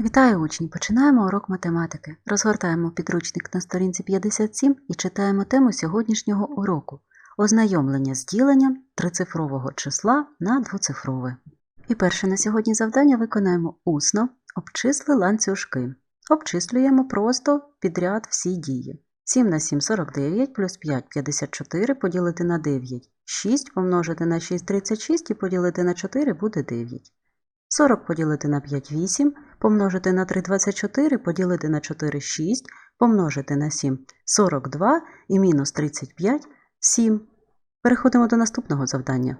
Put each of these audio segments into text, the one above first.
Вітаю учні! Починаємо урок математики. Розгортаємо підручник на сторінці 57 і читаємо тему сьогоднішнього уроку ознайомлення з діленням трицифрового числа на двоцифрове. І перше на сьогодні завдання виконаємо усно, обчисли ланцюжки. Обчислюємо просто підряд всі дії. 7 на 7 – 49, плюс 5 – 54, поділити на 9 – 6, помножити на 6 – 36 і поділити на 4 буде 9. 40 поділити на 5 – 8, помножити на 3 – 24, поділити на 4 – 6, помножити на 7 – 42 і мінус 35 – 7. Переходимо до наступного завдання.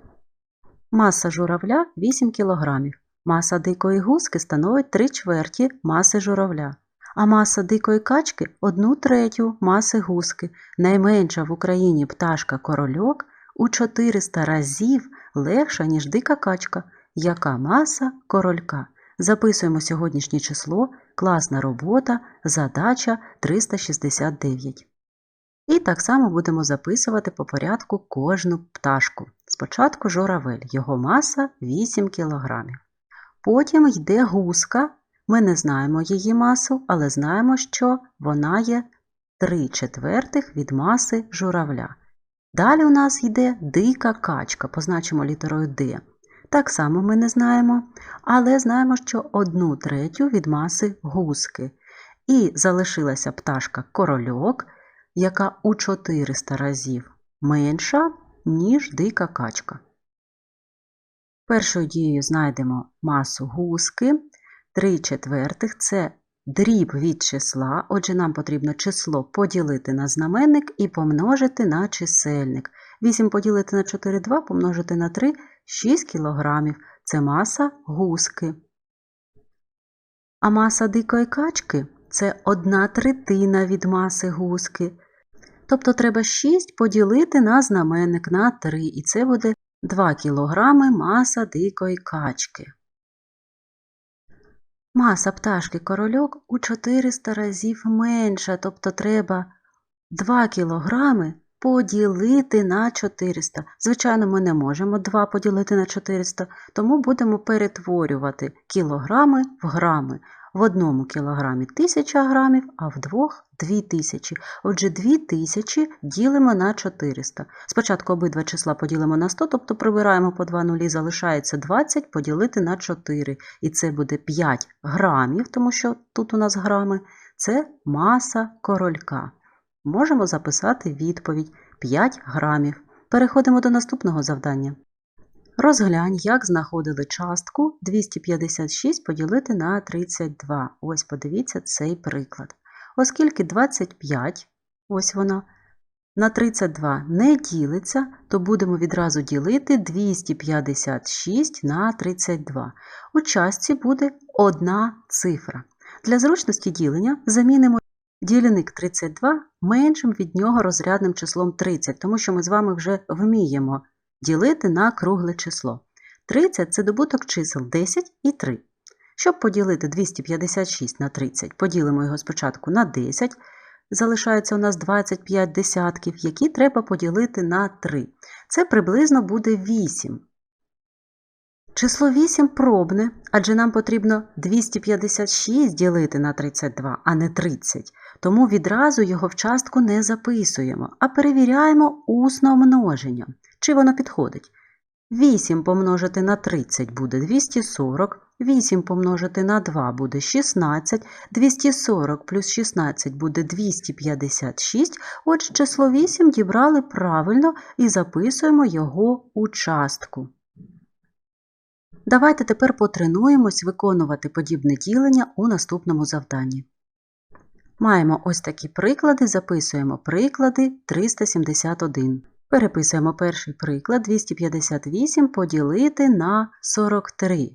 Маса журавля 8 кг. Маса дикої гуски становить 3 чверті маси журавля. А маса дикої качки – 1 третю маси гуски. Найменша в Україні пташка корольок у 400 разів легша, ніж дика качка. Яка маса королька? Записуємо сьогоднішнє число, класна робота, задача 369. І так само будемо записувати по порядку кожну пташку. Спочатку журавель, його маса 8 кг. Потім йде гуска. Ми не знаємо її масу, але знаємо, що вона є 3 четвертих від маси журавля. Далі у нас йде дика качка, позначимо літерою D. Так само ми не знаємо, але знаємо, що одну третю від маси гуски. І залишилася пташка корольок, яка у 400 разів менша, ніж дика качка. Першою дією знайдемо масу гуски. 3 четвертих це дріб від числа, отже, нам потрібно число поділити на знаменник і помножити на чисельник. 8 поділити на 4 – 2, помножити на 3 – 6 кг. Це маса гуски. А маса дикої качки це 1 третина від маси гуски. Тобто треба 6 поділити на знаменник на 3, і це буде 2 кг маса дикої качки. Маса пташки корольок у 400 разів менша, тобто треба 2 кілограми поділити на 400. Звичайно, ми не можемо 2 поділити на 400, тому будемо перетворювати кілограми в грами. В одному кілограмі 1000 грамів, а в двох 2000. Отже, 2000 ділимо на 400. Спочатку обидва числа поділимо на 100, тобто прибираємо по 2 нулі, залишається 20 поділити на 4. І це буде 5 грамів, тому що тут у нас грами. Це маса королька. Можемо записати відповідь 5 грамів. Переходимо до наступного завдання. Розглянь, як знаходили частку 256 поділити на 32. Ось подивіться цей приклад. Оскільки 25, ось вона, на 32 не ділиться, то будемо відразу ділити 256 на 32. У частці буде одна цифра. Для зручності ділення замінимо дільник 32 меншим від нього розрядним числом 30, тому що ми з вами вже вміємо ділити на кругле число. 30 це добуток чисел 10 і 3. Щоб поділити 256 на 30, поділимо його спочатку на 10. Залишається у нас 25 десятків, які треба поділити на 3. Це приблизно буде 8. Число 8 пробне, адже нам потрібно 256 ділити на 32, а не 30. Тому відразу його в частку не записуємо, а перевіряємо усно множенням. Чи воно підходить? 8 помножити на 30 буде 240, 8 помножити на 2 буде 16, 240 плюс 16 буде 256. Отже, число 8 дібрали правильно і записуємо його у частку. Давайте тепер потренуємось виконувати подібне ділення у наступному завданні. Маємо ось такі приклади, записуємо приклади 371. Переписуємо перший приклад 258 поділити на 43.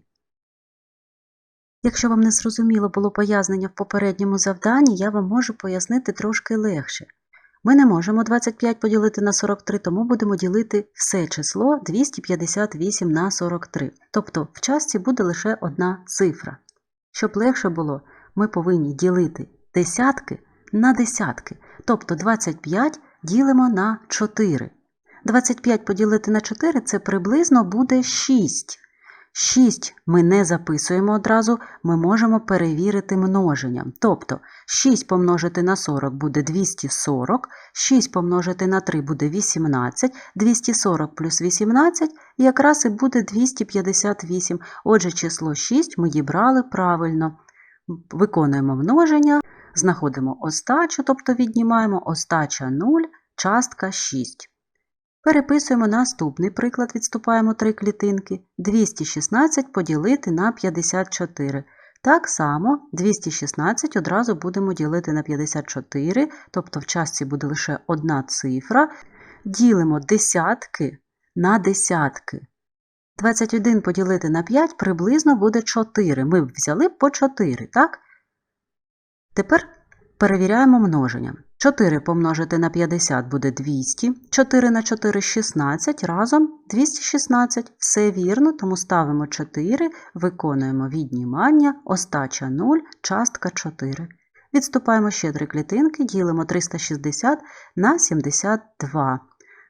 Якщо вам не зрозуміло було пояснення в попередньому завданні, я вам можу пояснити трошки легше. Ми не можемо 25 поділити на 43, тому будемо ділити все число 258 на 43. Тобто в частці буде лише одна цифра. Щоб легше було, ми повинні ділити десятки на десятки. Тобто 25 ділимо на 4. 25 поділити на 4 це приблизно буде 6. 6 ми не записуємо одразу, ми можемо перевірити множенням. Тобто 6 помножити на 40 буде 240, 6 помножити на 3 буде 18, 240 плюс 18 якраз і буде 258. Отже, число 6 ми дібрали правильно. Виконуємо множення, знаходимо остачу, тобто віднімаємо остача 0, частка 6. Переписуємо наступний приклад, відступаємо 3 клітинки. 216 поділити на 54. Так само 216 одразу будемо ділити на 54, тобто в частці буде лише одна цифра. Ділимо десятки на десятки. 21 поділити на 5 приблизно буде 4. Ми взяли по 4, так? Тепер перевіряємо множення. 4 помножити на 50 буде 200, 4 на 4 – 16, разом 216. Все вірно, тому ставимо 4, виконуємо віднімання, остача 0, частка 4. Відступаємо ще 3 клітинки, ділимо 360 на 72.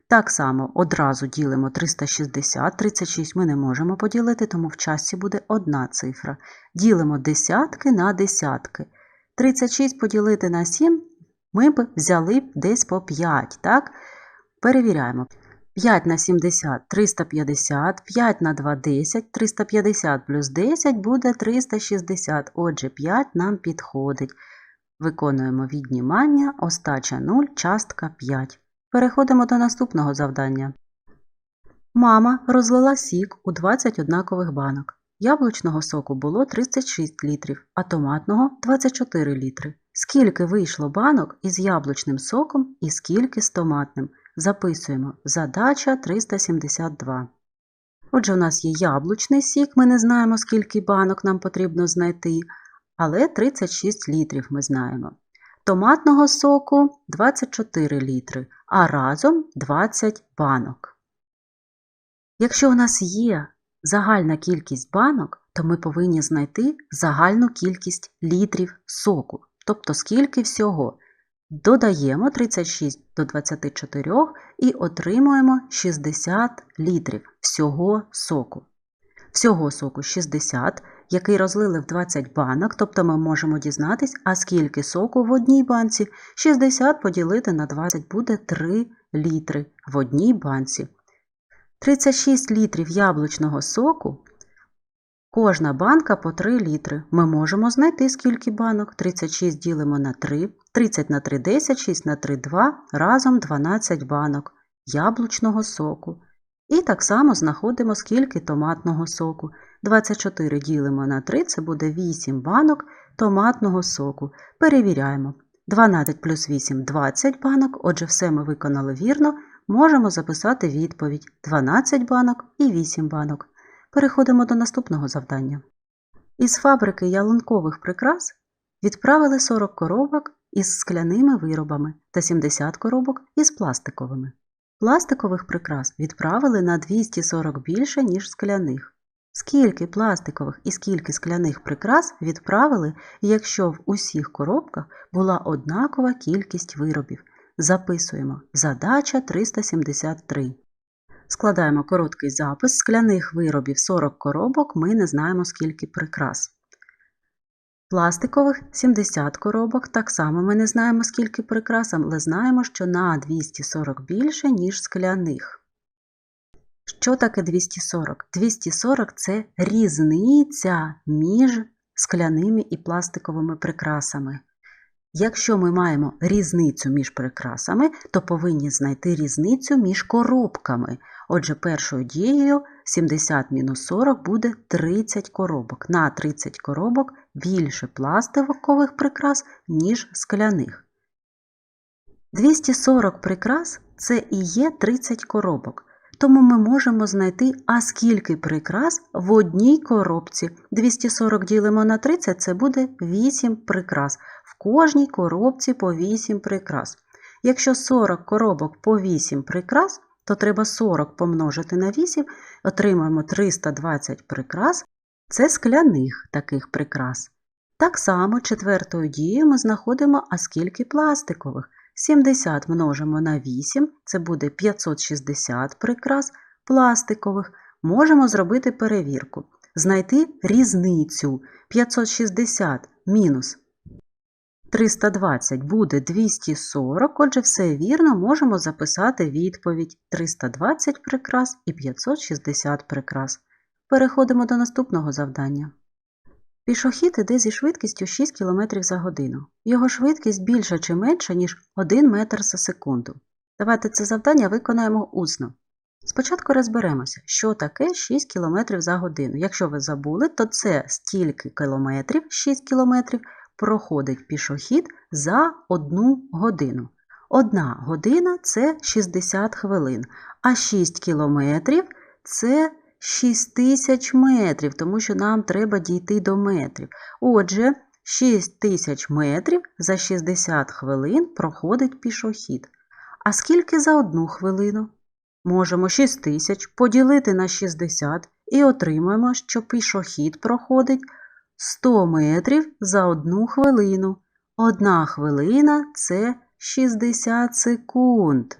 Так само одразу ділимо 360, 36 ми не можемо поділити, тому в частці буде одна цифра. Ділимо десятки на десятки. 36 поділити на 7 ми б взяли десь по 5, так? Перевіряємо. 5 на 70 – 350, 5 на 2 – 10, 350 плюс 10 буде 360, отже 5 нам підходить. Виконуємо віднімання, остача 0, частка 5. Переходимо до наступного завдання. Мама розлила сік у 20 однакових банок. Яблучного соку було 36 літрів, а томатного 24 літри. Скільки вийшло банок із яблучним соком і скільки з томатним? Записуємо. Задача 372. Отже, у нас є яблучний сік, ми не знаємо, скільки банок нам потрібно знайти, але 36 літрів ми знаємо. Томатного соку 24 літри, а разом 20 банок. Якщо у нас є загальна кількість банок, то ми повинні знайти загальну кількість літрів соку, тобто скільки всього. Додаємо 36 до 24 і отримуємо 60 літрів всього соку. Всього соку 60, який розлили в 20 банок, тобто ми можемо дізнатись, а скільки соку в одній банці. 60 поділити на 20 буде 3 літри в одній банці. 36 літрів яблучного соку. Кожна банка по 3 літри. Ми можемо знайти скільки банок. 36 ділимо на 3, 30 на 3 – 10, 6 на 3 – 2, разом 12 банок яблучного соку. І так само знаходимо скільки томатного соку. 24 ділимо на 3, це буде 8 банок томатного соку. Перевіряємо. 12 плюс 8 – 20 банок, отже, все ми виконали вірно. Можемо записати відповідь 12 банок і 8 банок. Переходимо до наступного завдання. Із фабрики ялинкових прикрас відправили 40 коробок із скляними виробами та 70 коробок із пластиковими. Пластикових прикрас відправили на 240 більше, ніж скляних. Скільки пластикових і скільки скляних прикрас відправили, якщо в усіх коробках була однакова кількість виробів? Записуємо задача 373. Складаємо короткий запис скляних виробів 40 коробок, ми не знаємо скільки прикрас. Пластикових 70 коробок, так само ми не знаємо скільки прикрас, але знаємо, що на 240 більше, ніж скляних. Що таке 240? 240 це різниця між скляними і пластиковими прикрасами. Якщо ми маємо різницю між прикрасами, то повинні знайти різницю між коробками. Отже, першою дією 70-40 буде 30 коробок. На 30 коробок більше пластикових прикрас, ніж скляних. 240 прикрас це і є 30 коробок. Тому ми можемо знайти, а скільки прикрас в одній коробці. 240 ділимо на 30, це буде 8 прикрас. Кожній коробці по 8 прикрас. Якщо 40 коробок по 8 прикрас, то треба 40 помножити на 8, отримаємо 320 прикрас. Це скляних таких прикрас. Так само четвертою дією ми знаходимо, а скільки пластикових. 70 множимо на 8, це буде 560 прикрас пластикових. Можемо зробити перевірку. знайти різницю 560 мінус 320 буде 240, отже, все вірно, можемо записати відповідь 320 прикрас і 560 прикрас. Переходимо до наступного завдання. Пішохід іде зі швидкістю 6 км за годину. Його швидкість більша чи менша, ніж 1 метр за секунду. Давайте це завдання виконаємо усно. Спочатку розберемося, що таке 6 км за годину. Якщо ви забули, то це стільки кілометрів, 6 кілометрів, проходить пішохід за 1 годину. Одна година це 60 хвилин, а 6 кілометрів це 6 тисяч метрів, тому що нам треба дійти до метрів. Отже, 6 тисяч метрів за 60 хвилин проходить пішохід. А скільки за одну хвилину? Можемо 6 тисяч поділити на 60 і отримаємо, що пішохід проходить 100 метрів за одну хвилину. Одна хвилина це 60 секунд.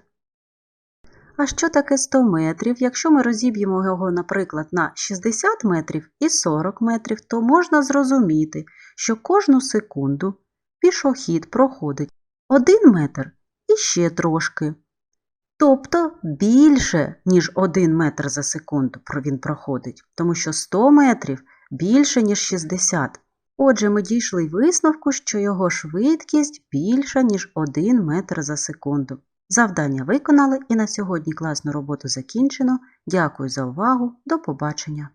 А що таке 100 метрів? Якщо ми розіб'ємо його, наприклад, на 60 метрів і 40 метрів, то можна зрозуміти, що кожну секунду пішохід проходить 1 метр і ще трошки. Тобто більше, ніж 1 метр за секунду він проходить, тому що 100 метрів більше, ніж 60. Отже, ми дійшли висновку, що його швидкість більша, ніж 1 метр за секунду. Завдання виконали і на сьогодні класну роботу закінчено. Дякую за увагу. До побачення!